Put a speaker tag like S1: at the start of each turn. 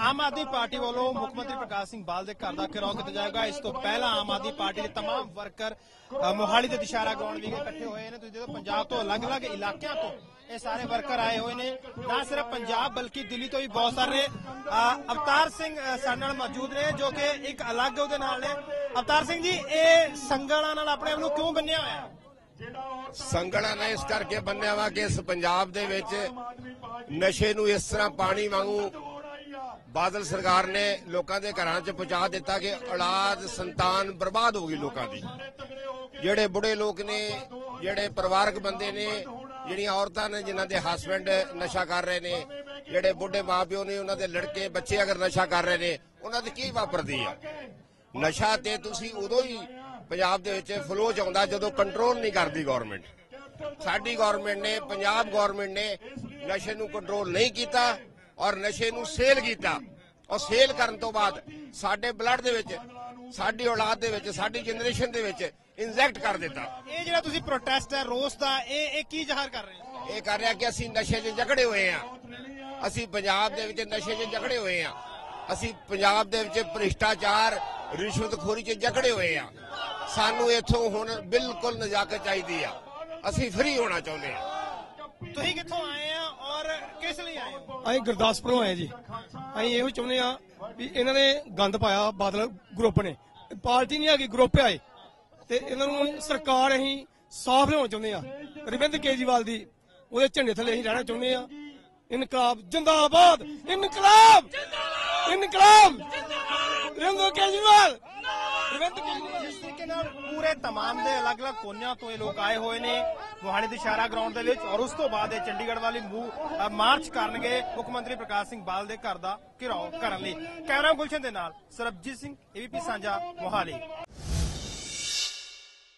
S1: Aam Aadmi party ਵੱਲੋਂ ਮੁੱਖ ਮੰਤਰੀ ਪ੍ਰਕਾਸ਼ ਸਿੰਘ ਬਾਲ ਦੇ ਘਰ ਦਾ ਘਿਰਾਓ ਕੀਤਾ ਜਾਏਗਾ ਇਸ ਤੋਂ ਪਹਿਲਾਂ ਆਮ ਆਦਮੀ ਪਾਰਟੀ ਦੇ तमाम ਵਰਕਰ ਅ, ਮੋਹਾਲੀ ਦੇ ਦਿਸ਼ਾਰਾ ਗਰਾਊਂਡ ਵਿਖੇ ਇਕੱਠੇ ਹੋਏ ਨੇ ਤੁਸੀਂ ਦੇਖੋ ਪੰਜਾਬ ਤੋਂ ਅਲੱਗ-ਅਲੱਗ ਇਲਾਕਿਆਂ ਤੋਂ ਇਹ ਸਾਰੇ ਵਰਕਰ ਆਏ ਹੋਏ ਨੇ ਨਾ ਸਿਰਫ ਪੰਜਾਬ ਬਲਕਿ ਦਿੱਲੀ ਤੋਂ ਵੀ ਬਹੁਤ ਸਾਰੇ ਅ, ਅਵਤਾਰ ਸਿੰਘ ਅ, ਸਾਡੇ ਨਾਲ ਮੌਜੂਦ ਨੇ ਜੋ ਕਿ ਇੱਕ ਅਲੱਗ ਉਹਦੇ ਨਾਲ ਨੇ ਅਵਤਾਰ ਸਿੰਘ ਜੀ ਇਹ ਸੰਗਲਾਂ ਨਾਲ ਆਪਣੇ ਆਪ ਨੂੰ ਕਿਉਂ ਬੰਨਿਆ ਹੋਇਆ ਹੈ?
S2: ਸੰਗਣਾ ਨੇ ਇਸ ਕਰਕੇ ਬੰਨਿਆ ਵਾ ਕਿ ਇਸ ਪੰਜਾਬ ਦੇ ਵਿੱਚ ਨਸ਼ੇ ਨੂੰ ਇਸ ਤਰ੍ਹਾਂ ਪਾਣੀ ਵਾਂਗੂ ਬਾਦਲ ਸਰਕਾਰ ਨੇ ਲੋਕਾਂ ਦੇ ਘਰਾਂ 'ਚ ਪਹੁੰਚਾ ਦਿੱਤਾ ਕਿ ਔਲਾਦ ਸੰਤਾਨ ਬਰਬਾਦ ਹੋ ਗਈ ਲੋਕਾਂ ਦੀ। ਜਿਹੜੇ ਬੁੜੇ ਲੋਕ ਨੇ, ਜਿਹੜੇ ਪਰਿਵਾਰਕ ਬੰਦੇ ਨੇ, ਜਿਹੜੀਆਂ ਔਰਤਾਂ ਨੇ, ਜਿਨ੍ਹਾਂ ਦੇ ਹਸਬੰਡ ਨਸ਼ਾ ਕਰ ਰਹੇ ਨੇ, ਜਿਹੜੇ ਬੁੱਢੇ ਮਾਪਿਓ ਨੇ, ਉਹਨਾਂ ਦੇ ਲੜਕੇ, ਬੱਚੇ ਅਗਰ ਨਸ਼ਾ ਕਰ ਰਹੇ ਨੇ, ਉਹਨਾਂ ਦੀ ਕੀ ਵਾਪਰਦੀ ਆ? ਨਸ਼ਾ ਤੇ ਤੁਸੀਂ ਉਦੋਂ ਹੀ ਪੰਜਾਬ ਦੇ ਵਿੱਚ ਫਲੋ ਚ ਆਉਂਦਾ ਜਦੋਂ ਕੰਟਰੋਲ ਨਹੀਂ ਕਰਦੀ ਗਵਰਨਮੈਂਟ ਸਾਡੀ ਗਵਰਨਮੈਂਟ ਨੇ, ਪੰਜਾਬ ਗਵਰਨਮੈਂਟ ਨੇ ਨਸ਼ੇ ਨੂੰ ਕੰਟਰੋਲ ਨਹੀਂ ਕੀਤਾ। ਔਰ ਨਸ਼ੇ ਨੂੰ ਸੇਲ ਕੀਤਾ। ਔਰ ਸੇਲ ਕਰਨ ਤੋਂ ਬਾਅਦ ਸਾਡੇ ਬਲੱਡ ਦੇ ਵਿੱਚ ਸਾਡੀ ਔਲਾਦ ਦੇ ਵਿੱਚ ਸਾਡੀ ਜਨਰੇਸ਼ਨ ਦੇ ਵਿੱਚ ਇੰਜੈਕਟ ਕਰ ਦਿੱਤਾ।
S1: ਇਹ ਜਿਹੜਾ ਤੁਸੀਂ ਪ੍ਰੋਟੈਸਟ ਹੈ ਰੋਸ ਦਾ ਇਹ ਇਹ ਕੀ ਜ਼ਾਹਰ ਕਰ ਰਹੇ ਹੋ?
S2: ਇਹ ਕਰ ਰਿਹਾ ਕਿ ਅਸੀਂ ਨਸ਼ੇ 'ਚ ਜਕੜੇ ਹੋਏ ਆ ਅਸੀਂ ਪੰਜਾਬ ਦੇ ਵਿੱਚ ਨਸ਼ੇ 'ਚ ਜਕੜੇ ਹੋਏ ਆ ਅਸੀਂ ਪੰਜਾਬ ਦੇ ਵਿੱਚ ਭ੍ਰਿਸ਼ਟਾਚਾਰ ਰਿਸ਼ਵਤਖੋਰੀ 'ਚ ਜਕੜੇ ਹੋਏ ਆ ਸਾਨੂੰ ਇੱਥੋਂ ਹੁਣ ਬਿਲਕੁਲ ਨਜਾਕਤ ਚਾਹੀਦੀ ਆ। ਅਸੀਂ ਫ੍ਰੀ ਹੋਣਾ ਚਾਹੁੰਦੇ ਆ
S1: ਤੁਸੀਂ ਕਿੱਥੋਂ ਆਏ ਆ? ਔਰ ਕਿਸ ਲਈ ਆਏ ਹੋ?
S3: ਅਸੀਂ ਗੁਰਦਾਸਪੁਰੋਂ ਆਏ ਜੀ। ਅਸੀਂ ਇਹੋ ਚਾਹੁੰਦੇ ਆ ਵੀ ਇਹਨਾਂ ਨੇ ਗੰਦ ਪਾਇਆ ਬਾਦਲ ਗਰੁੱਪ ਨੇ। ਪਾਰਟੀ ਨਹੀਂ ਹੈਗੀ ਗਰੁੱਪ ਆਏ ਤੇ ਇਹਨਾਂ ਨੂੰ ਸਰਕਾਰ ਅਸੀਂ ਸਾਫ਼ ਲਿਆਉਣਾ ਚਾਹੁੰਦੇ ਆ ਅਰਵਿੰਦ ਕੇਜਰੀਵਾਲ ਦੀ ਉਹਦੇ ਝੰਡੇ ਥੱਲੇ ਅਸੀਂ ਰਹਿਣਾ ਚਾਹੁੰਦੇ ਆ ਇਨਕਲਾਬ ਜਿੰਦਾਬਾਦ ਇਨਕਲਾਬ! ਇਨਕਲਾਬ! ਕੇਜਰੀਵਾਲ!
S1: ਜਿਸ ਤਰੀਕੇ ਨਾਲ ਪੂਰੇ ਤਮਾਮ ਦੇ ਅਲੱਗ-ਅਲੱਗ ਕੋਨਿਆਂ ਤੋਂ ਇਹ ਲੋਕ ਆਏ ਹੋਏ ਨੇ। ਮੋਹਾਲੀ ਦੇ ਸ਼ਾਰਾ ਗਰਾਊਂਡ ਦੇ ਵਿੱਚ ਔਰ ਉਸ ਤੋਂ ਬਾਅਦ ਇਹ ਚੰਡੀਗੜ੍ਹ ਵਾਲੀ ਮੂਵ ਮਾਰਚ ਕਰਨਗੇ ਮੁੱਖ ਮੰਤਰੀ ਪ੍ਰਕਾਸ਼ ਸਿੰਘ ਬਾਦਲ ਦੇ ਘਰ ਦਾ ਘਿਰਾਓ ਕਰਨ ਲਈ। ਕੈਮਰਾ ਗੁਲਸ਼ਨ ਦੇ ਨਾਲ ਸਰਬਜੀਤ ਸਿੰਘ ਏਬੀਪੀ ਸਾਂਝਾ, ਮੋਹਾਲੀ।